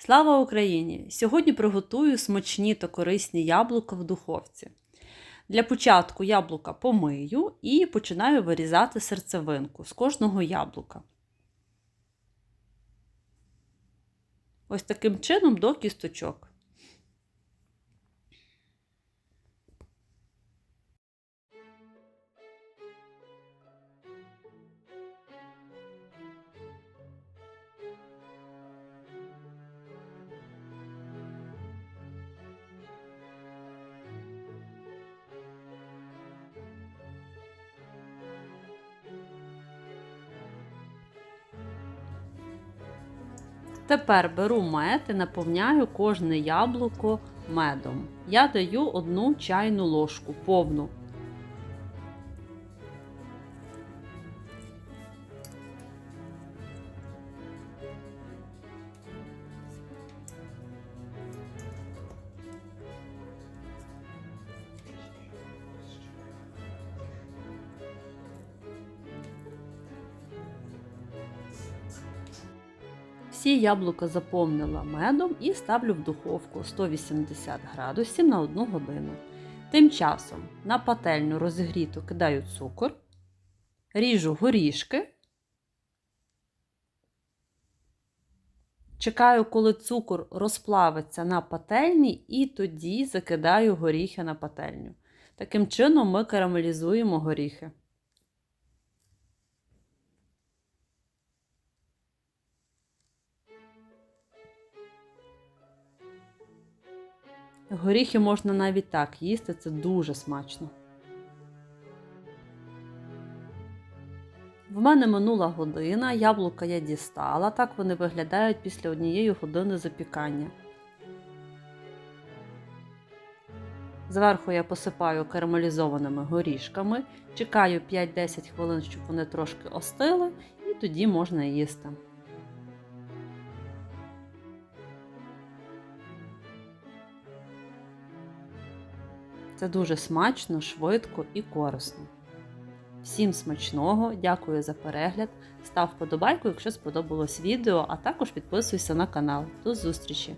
Слава Україні! Сьогодні приготую смачні та корисні яблука в духовці. Для початку яблука помию і починаю вирізати серцевинку з кожного яблука. Ось таким чином до кісточок. Тепер беру мед і наповняю кожне яблуко медом. Я даю одну чайну ложку повну. Всі яблука заповнила медом і ставлю в духовку 180 градусів на 1 годину. Тим часом на пательню розігріту кидаю цукор, ріжу горішки. Чекаю, коли цукор розплавиться на пательні, і тоді закидаю горіхи на пательню. Таким чином ми карамелізуємо горіхи. Горіхи можна навіть так їсти, це дуже смачно. В мене минула година, яблука я дістала, так вони виглядають після однієї години запікання. Зверху я посипаю карамелізованими горішками, чекаю 5-10 хвилин, щоб вони трошки остили, і тоді можна їсти. Це дуже смачно, швидко і корисно. Всім смачного, дякую за перегляд. Став вподобайку, якщо сподобалось відео, а також підписуйся на канал. До зустрічі!